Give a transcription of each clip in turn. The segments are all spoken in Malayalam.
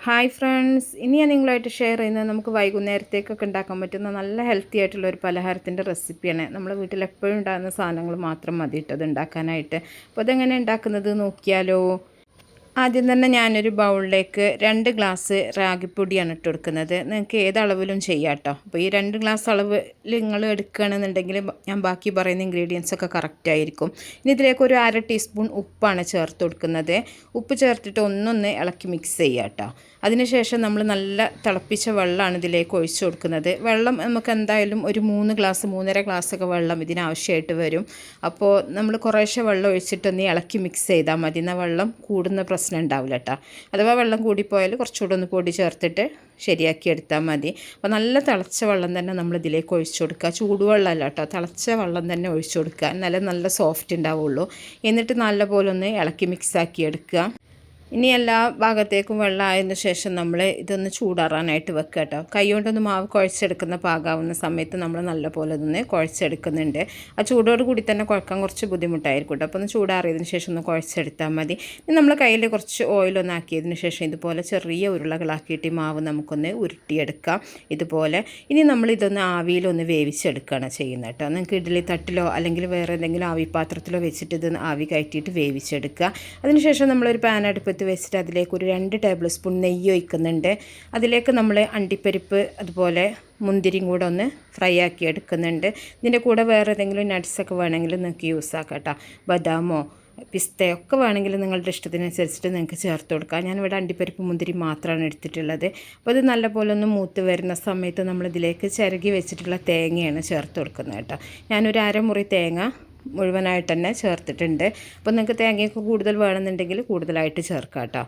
ഹായ് ഫ്രണ്ട്സ് ഇനി ഞാൻ നിങ്ങളായിട്ട് ഷെയർ ചെയ്യുന്നത് നമുക്ക് വൈകുന്നേരത്തേക്കൊക്കെ ഉണ്ടാക്കാൻ പറ്റുന്ന നല്ല ഹെൽത്തി ആയിട്ടുള്ള ഒരു പലഹാരത്തിന്റെ റെസിപ്പിയാണ് നമ്മുടെ വീട്ടിൽ എപ്പോഴും ഉണ്ടാകുന്ന സാധനങ്ങൾ മാത്രം മതി ഇട്ടത് ഉണ്ടാക്കാനായിട്ട്. അപ്പോൾ അതെങ്ങനെ ഉണ്ടാക്കുന്നത് നോക്കിയാലോ? ആദ്യം തന്നെ ഞാനൊരു ബൗളിലേക്ക് രണ്ട് ഗ്ലാസ് റാഗിപ്പൊടിയാണ് ഇട്ട് കൊടുക്കുന്നത്. നിങ്ങൾക്ക് ഏത് അളവിലും ചെയ്യാം കേട്ടോ അപ്പോൾ ഈ രണ്ട് ഗ്ലാസ് അളവിൽ നിങ്ങൾ എടുക്കുകയാണെന്നുണ്ടെങ്കിൽ ഞാൻ ബാക്കി പറയുന്ന ഇൻഗ്രീഡിയൻസ് ഒക്കെ കറക്റ്റ് ആയിരിക്കും. ഇനി ഇതിലേക്ക് ഒരു അര ടീസ്പൂൺ ഉപ്പാണ് ചേർത്ത് കൊടുക്കുന്നത്. ഉപ്പ് ചേർത്തിട്ട് ഒന്നൊന്ന് ഇളക്കി മിക്സ് ചെയ്യുക കേട്ടോ അതിനുശേഷം നമ്മൾ നല്ല തിളപ്പിച്ച വെള്ളമാണ് ഇതിലേക്ക് ഒഴിച്ചു കൊടുക്കുന്നത്. വെള്ളം നമുക്ക് എന്തായാലും ഒരു മൂന്ന് ഗ്ലാസ് മൂന്നര ഗ്ലാസ്സൊക്കെ വെള്ളം ഇതിനാവശ്യമായിട്ട് വരും. അപ്പോൾ നമ്മൾ കുറേശ്ശെ വെള്ളം ഒഴിച്ചിട്ടൊന്ന് ഇളക്കി മിക്സ് ചെയ്താൽ മതി. വെള്ളം കൂടുന്ന പ്രശ്നം ഉണ്ടാവില്ല കേട്ടോ അഥവാ വെള്ളം കൂടിപ്പോയാൽ കുറച്ചുകൂടെ ഒന്ന് പൊടി ചേർത്തിട്ട് ശരിയാക്കി എടുത്താൽ മതി. അപ്പോൾ നല്ല തിളച്ച വെള്ളം തന്നെ നമ്മൾ ഇതിലേക്ക് ഒഴിച്ചു കൊടുക്കുക. ചൂടുവെള്ളമല്ല കേട്ടോ തിളച്ച വെള്ളം തന്നെ ഒഴിച്ചു കൊടുക്കുക. എന്നാലേ നല്ല സോഫ്റ്റ് ഉണ്ടാവുള്ളൂ. എന്നിട്ട് നല്ലപോലെ ഒന്ന് ഇളക്കി മിക്സാക്കി എടുക്കുക. ഇനി എല്ലാ ഭാഗത്തേക്കും വെള്ളമായതിനു ശേഷം നമ്മൾ ഇതൊന്ന് ചൂടാറാനായിട്ട് വെക്കുക കേട്ടോ. കൈ കൊണ്ടൊന്ന് മാവ് കുഴച്ചെടുക്കുന്ന പാകാവുന്ന സമയത്ത് നമ്മൾ നല്ലപോലെ ഒന്ന് കുഴച്ചെടുക്കുന്നുണ്ട്. ആ ചൂടോട് കൂടി തന്നെ കുഴക്കാൻ കുറച്ച് ബുദ്ധിമുട്ടായിരിക്കും കേട്ടോ. അപ്പോൾ ഒന്ന് ചൂടാറിയതിന് ശേഷം ഒന്ന് കുഴച്ചെടുത്താൽ മതി. ഇനി നമ്മൾ കയ്യിൽ കുറച്ച് ഓയിലൊന്ന് ആക്കിയതിന് ശേഷം ഇതുപോലെ ചെറിയ ഉരുളകളാക്കിയിട്ട് ഈ മാവ് നമുക്കൊന്ന് ഉരുട്ടിയെടുക്കാം. ഇതുപോലെ. ഇനി നമ്മൾ ഇതൊന്ന് ആവിയിലൊന്ന് വേവിച്ചെടുക്കുകയാണ് ചെയ്യുന്നത് കേട്ടോ. നിങ്ങൾക്ക് ഇഡ്ഡലി തട്ടിലോ അല്ലെങ്കിൽ വേറെ എന്തെങ്കിലും ആവി പാത്രത്തിലോ വെച്ചിട്ട് ഇതൊന്ന് ആവി കയറ്റിയിട്ട് വേവിച്ചെടുക്കുക. അതിനുശേഷം നമ്മളൊരു പാൻ എടുത്ത് വെച്ചിട്ട് അതിലേക്ക് ഒരു രണ്ട് ടേബിൾ സ്പൂൺ നെയ്യ് ഒഴിക്കുന്നുണ്ട്. അതിലേക്ക് നമ്മൾ അണ്ടിപ്പരിപ്പ് അതുപോലെ മുന്തിരിയും കൂടെ ഒന്ന് ഫ്രൈ ആക്കി എടുക്കുന്നുണ്ട്. ഇതിന്റെ കൂടെ വേറെ ഏതെങ്കിലും നട്ട്സൊക്കെ വേണമെങ്കിൽ നിങ്ങൾക്ക് യൂസ് ആക്കാം കേട്ടോ ബദാമോ പിസ്തയൊക്കെ വേണമെങ്കിൽ നിങ്ങളുടെ ഇഷ്ടത്തിനനുസരിച്ചിട്ട് നിങ്ങൾക്ക് ചേർത്ത് കൊടുക്കാം. ഞാനിവിടെ അണ്ടിപ്പരിപ്പ് മുന്തിരി മാത്രമാണ് എടുത്തിട്ടുള്ളത്. അപ്പോൾ അത് നല്ലപോലെ ഒന്ന് മൂത്ത് വരുന്ന സമയത്ത് നമ്മളിതിലേക്ക് ചിരകി വെച്ചിട്ടുള്ള തേങ്ങയാണ് ചേർത്ത് കൊടുക്കുന്നത് കേട്ടോ. ഞാനൊരു അരമുറി തേങ്ങ മുഴുവനായിട്ട് തന്നെ ചേർത്തിട്ടുണ്ട്. അപ്പോൾ നിങ്ങൾക്ക് തേങ്ങയൊക്കെ കൂടുതൽ വേണമെന്നുണ്ടെങ്കിൽ കൂടുതലായിട്ട് ചേർക്കാം കേട്ടോ.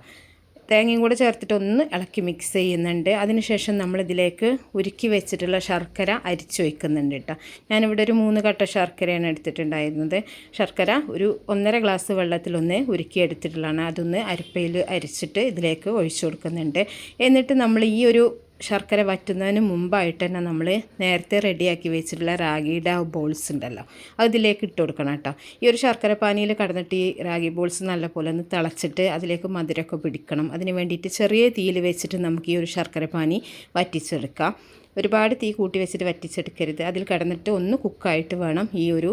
തേങ്ങയും കൂടെ ചേർത്തിട്ട് ഒന്ന് ഇളക്കി മിക്സ് ചെയ്യുന്നുണ്ട്. അതിനുശേഷം നമ്മളിതിലേക്ക് ഉരുക്കി വെച്ചിട്ടുള്ള ശർക്കര അരിച്ചു വയ്ക്കുന്നുണ്ട് കേട്ടോ. ഞാനിവിടെ ഒരു മൂന്ന് കട്ട ശർക്കരയാണ് എടുത്തിട്ടുണ്ടായിരുന്നത്. ശർക്കര ഒരു ഒന്നര ഗ്ലാസ് വെള്ളത്തിലൊന്ന് ഉരുക്കി എടുത്തിട്ടുള്ളതാണ്. അതൊന്ന് അരിപ്പയിൽ അരിച്ചിട്ട് ഇതിലേക്ക് ഒഴിച്ചു കൊടുക്കുന്നുണ്ട്. എന്നിട്ട് നമ്മൾ ഈ ഒരു ശർക്കര വറ്റുന്നതിന് മുമ്പായിട്ട് തന്നെ നമ്മൾ നേരത്തെ റെഡിയാക്കി വെച്ചിട്ടുള്ള റാഗിയുടെ ബോൾസ് ഉണ്ടല്ലോ അതിലേക്ക് ഇട്ട് കൊടുക്കണം കേട്ടോ. ഈ ഒരു ശർക്കര പാനിയിൽ കടന്നിട്ട് ഈ റാഗി ബോൾസ് നല്ലപോലെ ഒന്ന് തിളച്ചിട്ട് അതിലേക്ക് മധുരമൊക്കെ പിടിക്കണം. അതിന് വേണ്ടിയിട്ട് ചെറിയ തീയിൽ വെച്ചിട്ട് നമുക്ക് ഈ ഒരു ശർക്കര പാനി വറ്റിച്ചെടുക്കാം. ഒരുപാട് തീ കൂട്ടി വെച്ചിട്ട് വറ്റിച്ചെടുക്കരുത്. അതിൽ കടന്നിട്ട് ഒന്ന് കുക്കായിട്ട് വേണം ഈ ഒരു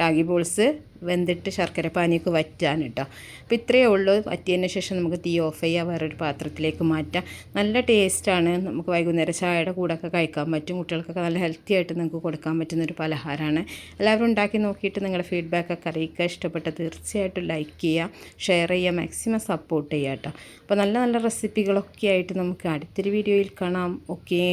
റാഗി ബോൾസ് വെന്തിട്ട് ശർക്കര പാനിയൊക്കെ വറ്റാൻ കേട്ടോ അപ്പോൾ ഇത്രയേ ഉള്ളൂ. വറ്റിയതിന് ശേഷം നമുക്ക് തീ ഓഫ് ചെയ്യുക വേറൊരു പാത്രത്തിലേക്ക് മാറ്റാം. നല്ല ടേസ്റ്റാണ് നമുക്ക് വൈകുന്നേരം ചായയുടെ കൂടെയൊക്കെ കഴിക്കാൻ പറ്റും. കുട്ടികൾക്കൊക്കെ നല്ല ഹെൽത്തി ആയിട്ട് നിങ്ങൾക്ക് കൊടുക്കാൻ പറ്റുന്ന ഒരു പലഹാരമാണ്. എല്ലാവരും ഉണ്ടാക്കി നോക്കിയിട്ട് നിങ്ങളുടെ ഫീഡ്ബാക്കൊക്കെ അറിയിക്കുക. ഇഷ്ടപ്പെട്ട തീർച്ചയായിട്ടും ലൈക്ക് ചെയ്യുക. ഷെയർ ചെയ്യുക. മാക്സിമം സപ്പോർട്ട് ചെയ്യുക കേട്ടോ. അപ്പോൾ നല്ല നല്ല റെസിപ്പികളൊക്കെ ആയിട്ട് നമുക്ക് അടുത്തൊരു വീഡിയോയിൽ കാണാം. ഓക്കേ